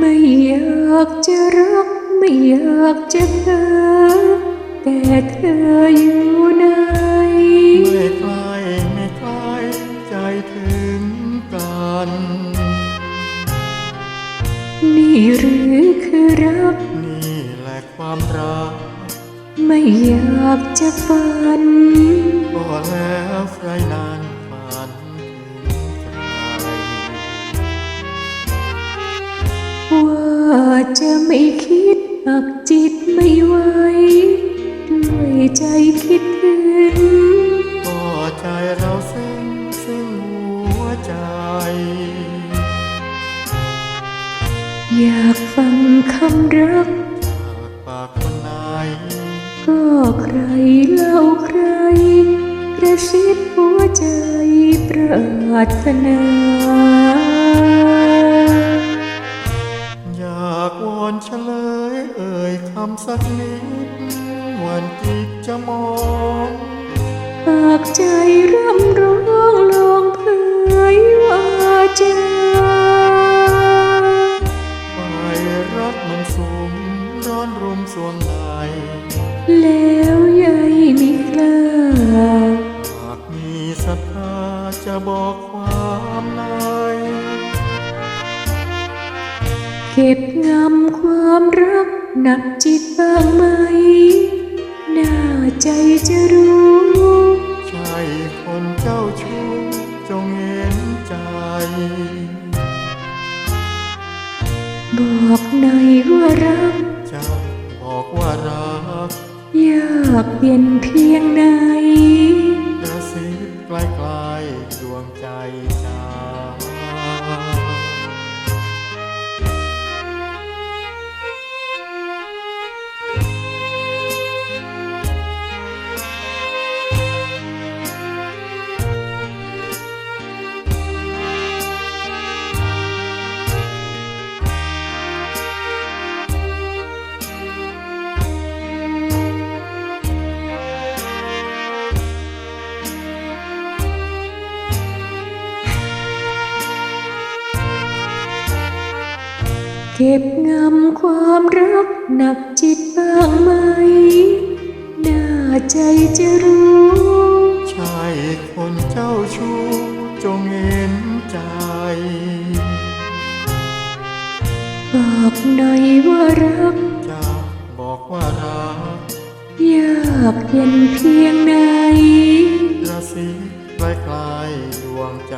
ไม่อยากจะรัก ไม่อยากจะเพ้อแต่เธออยู่ไหนไม่ใกล้ไม่ใกล้ใจถึงกัน นี่หรือคือรัก นี่แหละความรัก ไม่อยากจะฝันก็แล้วใครนั้น ว่าจะไม่คิดหักจิตไม่ไหวด้วยใจคิดถึงก็ใจเราซึ้งซึ้งหัวใจ อยากฟังคำรัก จากปากคนไหนก็ใครเล่าใคร กระซิบหัวใจปรารถนา อนเฉลยเอ่ยคำสักนิดวันจิตจะมองปากใจร่ำร้องลองเผยว่าจะไฟรักมันสุมร้อนรุมสวงใน ก็บงำความรักหนักจิตบ้างไหม น่าใจจะรู้ ใช่คนเจ้าชู้จงเห็นใจ บอกหน่อยว่ารัก เจ้าบอกว่ารัก ยากเย็นเพียงไหนกระซิบใกล้ๆดวงใจจ้า เก็บงำความรักหนักจิตบ้างไหม น่าใจจะรู้ใช่คนเจ้าชู้จงเห็นใจบอกหน่อยว่ารักเจ้าบอกว่ารักยากเย็นเพียงไหนกระซิบใกล้ๆดวงใจ